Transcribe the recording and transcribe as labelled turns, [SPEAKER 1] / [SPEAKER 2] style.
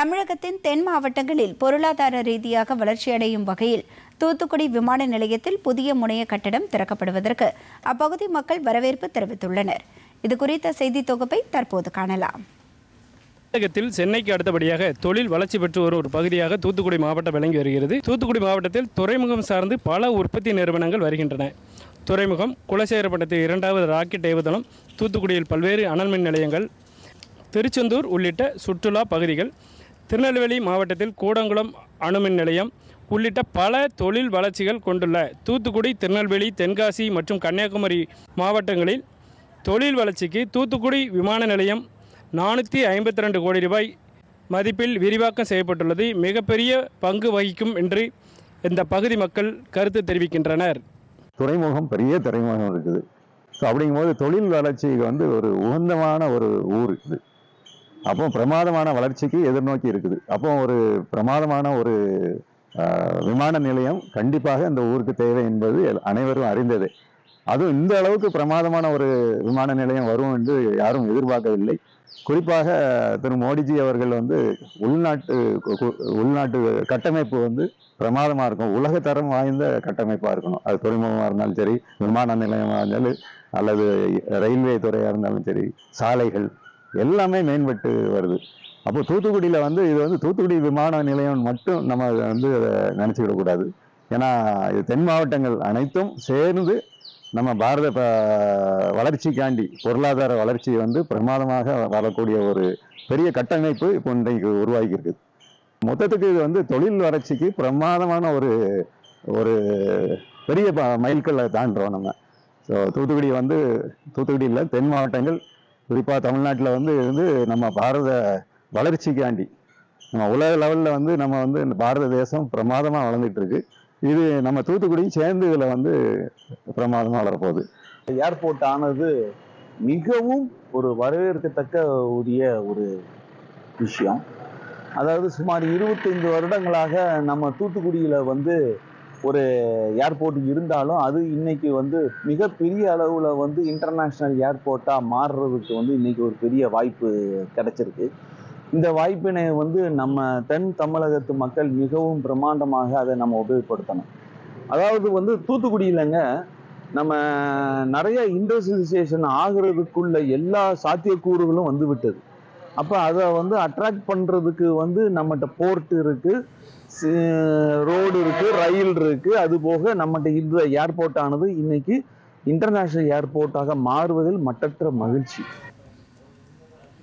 [SPEAKER 1] தமிழகத்தின் தென் மாவட்டங்களில் பொருளாதார ரீதியாக வளர்ச்சியடையும் வகையில் தூத்துக்குடி விமான நிலையத்தில் புதிய முனைய கட்டடம் திறக்கப்படுவதற்கு அப்பகுதி மக்கள் வரவேற்பு தெரிவித்துள்ளனர். இது குறித்த செய்தி தொகுப்பை தற்போது காணலாம்.
[SPEAKER 2] தமிழகத்தில் சென்னைக்கு அடுத்தபடியாக தொழில் வளர்ச்சி பெற்று வரும் ஒரு பகுதியாக தூத்துக்குடி மாவட்டம் விளங்கி வருகிறது. தூத்துக்குடி மாவட்டத்தில் துறைமுகம் சார்ந்து பல உற்பத்தி நிறுவனங்கள் வருகின்றன. துறைமுகம் குலசேகரப்பட்டத்தில் இரண்டாவது ராக்கெட் ஏவுதளம் தூத்துக்குடியில் பல்வேறு அனல்மின் நிலையங்கள் திருச்செந்தூர் உள்ளிட்ட சுற்றுலா பகுதிகள் திருநெல்வேலி மாவட்டத்தில் கூடங்குளம் அணுமின் நிலையம் உள்ளிட்ட பல தொழில் வளர்ச்சிகள் கொண்டுள்ள தூத்துக்குடி திருநெல்வேலி தென்காசி மற்றும் கன்னியாகுமரி மாவட்டங்களில் தொழில் வளர்ச்சிக்கு தூத்துக்குடி விமான நிலையம் நானூற்றி ஐம்பத்தி ரெண்டு கோடி ரூபாய் மதிப்பில் விரிவாக்கம் செய்யப்பட்டுள்ளது. மிகப்பெரிய பங்கு வகிக்கும் என்று இந்த பகுதி மக்கள் கருத்து தெரிவிக்கின்றனர்.
[SPEAKER 3] துறைமுகம் பெரிய துறைமுகம் இருக்குது. ஸோ அப்படிங்கும்போது தொழில் வளர்ச்சிக்கு வந்து ஒரு உகந்தமான ஒரு ஊர் இது அப்போ பிரமாதமான வளர்ச்சிக்கு எதிர்நோக்கி இருக்குது. அப்போ ஒரு பிரமாதமான ஒரு விமான நிலையம் கண்டிப்பாக இந்த ஊருக்கு தேவை என்பது எல்- அனைவரும் அறிந்தது. அதுவும் இந்த அளவுக்கு பிரமாதமான ஒரு விமான நிலையம் வரும் என்று யாரும் எதிர்பார்க்கவில்லை. குறிப்பாக திரு. மோடிஜி அவர்கள் வந்து உள்நாட்டு உள்நாட்டு கட்டமைப்பு வந்து பிரமாதமாக இருக்கும். உலகத்தரம் வாய்ந்த கட்டமைப்பாக இருக்கணும். அது துறைமுகமாக இருந்தாலும் சரி விமான நிலையமாக இருந்தாலும் அல்லது ரயில்வே துறையாக இருந்தாலும் சரி சாலைகள் எல்லாமே மேம்பட்டு வருது. அப்போ தூத்துக்குடியில் வந்து இது வந்து தூத்துக்குடி விமான நிலையம் மட்டும் நம்ம வந்து அதை நினச்சிக்கிடக்கூடாது ஏன்னா இது தென் மாவட்டங்கள் அனைத்தும் சேர்ந்து நம்ம பாரத வளர்ச்சிக்காண்டி பொருளாதார வளர்ச்சி வந்து பிரமாதமாக வரக்கூடிய ஒரு பெரிய கட்டமைப்பு இப்போ இன்றைக்கு உருவாகி இருக்குது மொத்தத்துக்கு இது வந்து தொழில் வளர்ச்சிக்கு பிரமாதமான ஒரு ஒரு பெரிய ப- மைல்கல்லை தாண்டுறோம் நம்ம. ஸோ தூத்துக்குடி வந்து தூத்துக்குடியில் தென் மாவட்டங்கள் குறிப்பாக தமிழ்நாட்டில் வந்து வந்து நம்ம பாரத வளர்ச்சிக்காண்டி நம்ம உலக லெவலில் வந்து நம்ம வந்து இந்த பாரத தேசம் பிரமாதமாக வளர்ந்துட்டு இருக்கு. இது நம்ம தூத்துக்குடியும் சேர்ந்து இதில் வந்து பிரமாதமாக வளரப்போகுது.
[SPEAKER 4] ஏர்போர்ட் ஆனது மிகவும் ஒரு வரவேற்கத்தக்க உரிய ஒரு விஷயம். அதாவது சுமார் இருபத்தைந்து வருடங்களாக நம்ம தூத்துக்குடியில் வந்து ஒரு ஏர்போர்ட் இருந்தாலும் அது இன்னைக்கு வந்து மிகப்பெரிய அளவில் வந்து இன்டர்நேஷ்னல் ஏர்போர்ட்டாக மாறுறதுக்கு வந்து இன்னைக்கு ஒரு பெரிய வாய்ப்பு கிடைச்சிருக்கு. இந்த வாய்ப்பினை வந்து நம்ம தென் தமிழகத்து மக்கள் மிகவும் பிரம்மாண்டமாக அதை நம்ம உபயோகப்படுத்தணும். அதாவது வந்து தூத்துக்குடியிலங்க நம்ம நிறைய இண்டஸ்ட்ரியலைசேஷன் ஆகிறதுக்குள்ள எல்லா சாத்தியக்கூறுகளும் வந்து விட்டது. அப்போ அதை வந்து அட்ராக்ட் பண்ணுறதுக்கு வந்து நம்மகிட்ட போர்ட் இருக்குது ரோடு இருக்கு ரயில் இருக்கு. அது போக நம்மகிட்ட இந்த ஏர்போர்ட் ஆனது இன்னைக்கு இன்டர்நேஷனல் ஏர்போர்ட்டாக மாறுவதில் மட்டற்ற மகிழ்ச்சி.